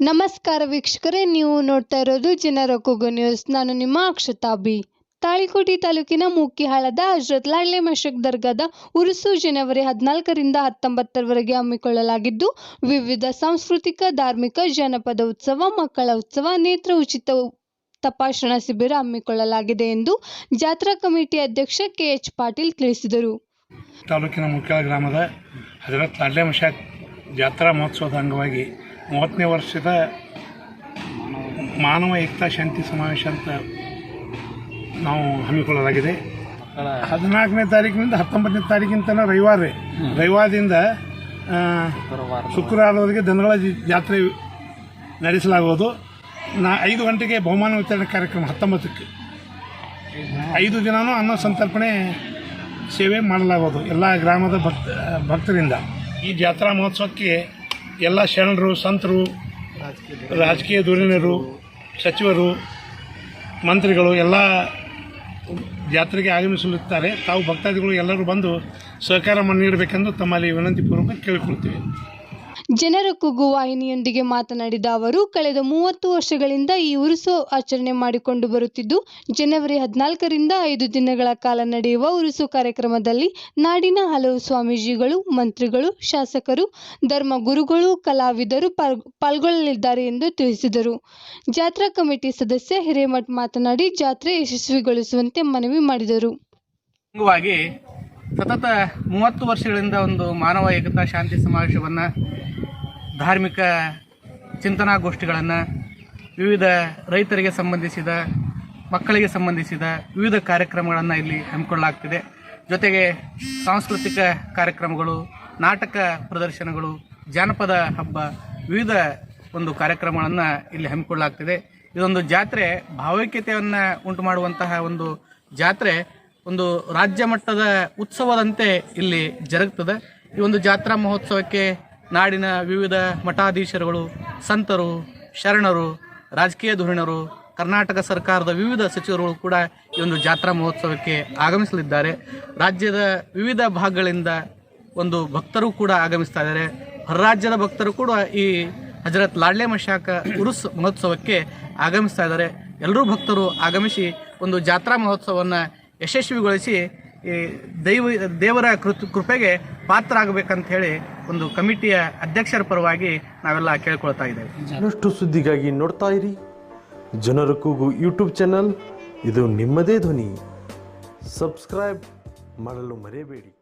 ನಮಸ್ಕಾರ ವೀಕ್ಷಕರೇ, ನೀವು ನೋಡ್ತಾ ಇರೋದು ಜನರ ಕೂಗು ನ್ಯೂಸ್. ನಾನು ನಿಮ್ಮ ಅಕ್ಷತಾ ಬಿ. ತಾಳಿಕೋಟೆ ತಾಲೂಕಿನ ಮೂಕಿಹಾಳದ ಹಜರತ್ ಲಾಡ್ಲೆ ಮಶಕ್ ದರ್ಗಾದ ಉರುಸು ಜನವರಿ ಹದಿನಾಲ್ಕರಿಂದ ಹತ್ತೊಂಬತ್ತರವರೆಗೆ ಹಮ್ಮಿಕೊಳ್ಳಲಾಗಿದ್ದು, ವಿವಿಧ ಸಾಂಸ್ಕೃತಿಕ, ಧಾರ್ಮಿಕ, ಜನಪದ ಉತ್ಸವ, ಮಕ್ಕಳ ಉತ್ಸವ, ನೇತ್ರ ಉಚಿತ ತಪಾಸಣಾ ಶಿಬಿರ ಹಮ್ಮಿಕೊಳ್ಳಲಾಗಿದೆ ಎಂದು ಜಾತ್ರಾ ಕಮಿಟಿ ಅಧ್ಯಕ್ಷ ಕೆಎಚ್ ಪಾಟೀಲ್ ತಿಳಿಸಿದರು. ತಾಲೂಕಿನ ಮುಖ್ಯ ಗ್ರಾಮದ ಹಜರತ್ ಲಾಡ್ಲೆ ಮಶಾಕ್ ಜಾತ್ರಾ ಮಹೋತ್ಸವದ ಅಂಗವಾಗಿ ಮೂವತ್ತನೇ ವರ್ಷದ ಮಾನವ ಏಕತಾ ಶಾಂತಿ ಸಮಾವೇಶ ಅಂತ ನಾವು ಹಮ್ಮಿಕೊಳ್ಳಲಾಗಿದೆ. ಹದಿನಾಲ್ಕನೇ ತಾರೀಕಿನಿಂದ ಹತ್ತೊಂಬತ್ತನೇ ತಾರೀಕಿನ ತನಕ ರವಿವಾರ. ರವಿವಾರದಿಂದ ಶುಕ್ರವಾರದವರೆಗೆ ದನಗಳ ಜಾತ್ರೆ ನಡೆಸಲಾಗುವುದು. ನಾ, ಐದು ಗಂಟೆಗೆ ಬಹುಮಾನ ವಿತರಣೆ ಕಾರ್ಯಕ್ರಮ ಹತ್ತೊಂಬತ್ತಕ್ಕೆ. ಐದು ದಿನವೂ ಅನ್ನ ಸಂತರ್ಪಣೆ ಸೇವೆ ಮಾಡಲಾಗುವುದು, ಎಲ್ಲ ಗ್ರಾಮದ ಭಕ್ತ, ಭಕ್ತರಿಂದ. ಈ ಜಾತ್ರಾ ಮಹೋತ್ಸವಕ್ಕೆ ಎಲ್ಲ ಶರಣರು, ಸಂತರು, ರಾಜಕೀಯ ಧುರೀಣರು, ಸಚಿವರು, ಮಂತ್ರಿಗಳು ಎಲ್ಲ ಜಾತ್ರೆಗೆ ಆಗಮಿಸಲಿದ್ದಾರೆ ತಾವು ಭಕ್ತಾದಿಗಳು ಎಲ್ಲರೂ ಬಂದು ಸಹಕಾರ ನೀಡಬೇಕೆಂದು ತಮ್ಮಲ್ಲಿ ವಿನಂತಿಪೂರ್ವಕ ಕೇಳಿಕೊಳ್ತೀವಿ ಜನರ ಕೂಗು ವಾಹಿನಿಯೊಂದಿಗೆ ಮಾತನಾಡಿದ ಅವರು, ಕಳೆದ ಮೂವತ್ತು ವರ್ಷಗಳಿಂದ ಈ ಉರುಸು ಆಚರಣೆ ಮಾಡಿಕೊಂಡು ಬರುತ್ತಿದ್ದು, ಜನವರಿ ಹದಿನಾಲ್ಕರಿಂದ ಐದು ದಿನಗಳ ಕಾಲ ನಡೆಯುವ ಉರುಸು ಕಾರ್ಯಕ್ರಮದಲ್ಲಿ ನಾಡಿನ ಹಲವು ಸ್ವಾಮೀಜಿಗಳು, ಮಂತ್ರಿಗಳು, ಶಾಸಕರು, ಧರ್ಮ ಗುರುಗಳು, ಕಲಾವಿದರು ಪಾಲ್- ಪಾಲ್ಗೊಳ್ಳಲಿದ್ದಾರೆ ಎಂದು ತಿಳಿಸಿದರು. ಜಾತ್ರಾ ಕಮಿಟಿ ಸದಸ್ಯ ಹಿರೇಮಠ್ ಮಾತನಾಡಿ, ಜಾತ್ರೆ ಯಶಸ್ವಿಗೊಳಿಸುವಂತೆ ಮನವಿ ಮಾಡಿದರು. ಸತತ ಮೂವತ್ತು ವರ್ಷಗಳಿಂದ ಒಂದು ಮಾನವ ಏಕತಾ ಶಾಂತಿ ಸಮಾವೇಶವನ್ನು, ಧಾರ್ಮಿಕ ಚಿಂತನಾಗೋಷ್ಠಿಗಳನ್ನು ವಿವಿಧ ರೈತರಿಗೆ ಸಂಬಂಧಿಸಿದ, ಮಕ್ಕಳಿಗೆ ಸಂಬಂಧಿಸಿದ ವಿವಿಧ ಕಾರ್ಯಕ್ರಮಗಳನ್ನು ಇಲ್ಲಿ ಹಮ್ಮಿಕೊಳ್ಳಲಾಗ್ತಿದೆ. ಜೊತೆಗೆ ಸಾಂಸ್ಕೃತಿಕ ಕಾರ್ಯಕ್ರಮಗಳು, ನಾಟಕ ಪ್ರದರ್ಶನಗಳು, ಜಾನಪದ ಹಬ್ಬ, ವಿವಿಧ ಒಂದು ಕಾರ್ಯಕ್ರಮಗಳನ್ನು ಇಲ್ಲಿ ಹಮ್ಮಿಕೊಳ್ಳಲಾಗ್ತಿದೆ. ಇದೊಂದು ಜಾತ್ರೆ ಭಾವೈಕ್ಯತೆಯನ್ನು ಉಂಟು ಮಾಡುವಂತಹ ಒಂದು ಜಾತ್ರೆ. ಒಂದು ರಾಜ್ಯ ಮಟ್ಟದ ಉತ್ಸವದಂತೆ ಇಲ್ಲಿ ಜರುಗ್ತದೆ. ಈ ಒಂದು ಜಾತ್ರಾ ಮಹೋತ್ಸವಕ್ಕೆ ನಾಡಿನ ವಿವಿಧ ಮಠಾಧೀಶರುಗಳು, ಸಂತರು, ಶರಣರು, ರಾಜಕೀಯ ಧುರೀಣರು, ಕರ್ನಾಟಕ ಸರ್ಕಾರದ ವಿವಿಧ ಸಚಿವರುಗಳು ಕೂಡ ಈ ಒಂದು ಜಾತ್ರಾ ಮಹೋತ್ಸವಕ್ಕೆ ಆಗಮಿಸಲಿದ್ದಾರೆ. ರಾಜ್ಯದ ವಿವಿಧ ಭಾಗಗಳಿಂದ ಒಂದು ಭಕ್ತರು ಕೂಡ ಆಗಮಿಸ್ತಾ ಇದ್ದಾರೆ. ಹೊರರಾಜ್ಯದ ಭಕ್ತರು ಕೂಡ ಈ ಹಜರತ್ ಲಾಡ್ಲೆ ಮಶಾಕ ಉರುಸ್ ಮಹೋತ್ಸವಕ್ಕೆ ಆಗಮಿಸ್ತಾ ಇದ್ದಾರೆ. ಎಲ್ಲರೂ ಭಕ್ತರು ಆಗಮಿಸಿ ಒಂದು ಜಾತ್ರಾ ಮಹೋತ್ಸವವನ್ನು ಯಶಸ್ವಿಗೊಳಿಸಿ ಈ ದೈವ, ದೇವರ ಕೃತ್, ಕೃಪೆಗೆ ಪಾತ್ರ ಆಗಬೇಕಂತ ಹೇಳಿ ಒಂದು ಕಮಿಟಿಯ ಅಧ್ಯಕ್ಷರ ಪರವಾಗಿ ನಾವೆಲ್ಲ ಕೇಳ್ಕೊಳ್ತಾ ಇದ್ದೇವೆ. ಇನ್ನಷ್ಟು ಸುದ್ದಿಗಾಗಿ ನೋಡ್ತಾ ಇರಿ. ಜನರ ಕೂಗು ಯೂಟ್ಯೂಬ್ ಚಾನಲ್. ಇದು ನಿಮ್ಮದೇ ಧ್ವನಿ. ಸಬ್ಸ್ಕ್ರೈಬ್ ಮಾಡಲು ಮರೆಯಬೇಡಿ.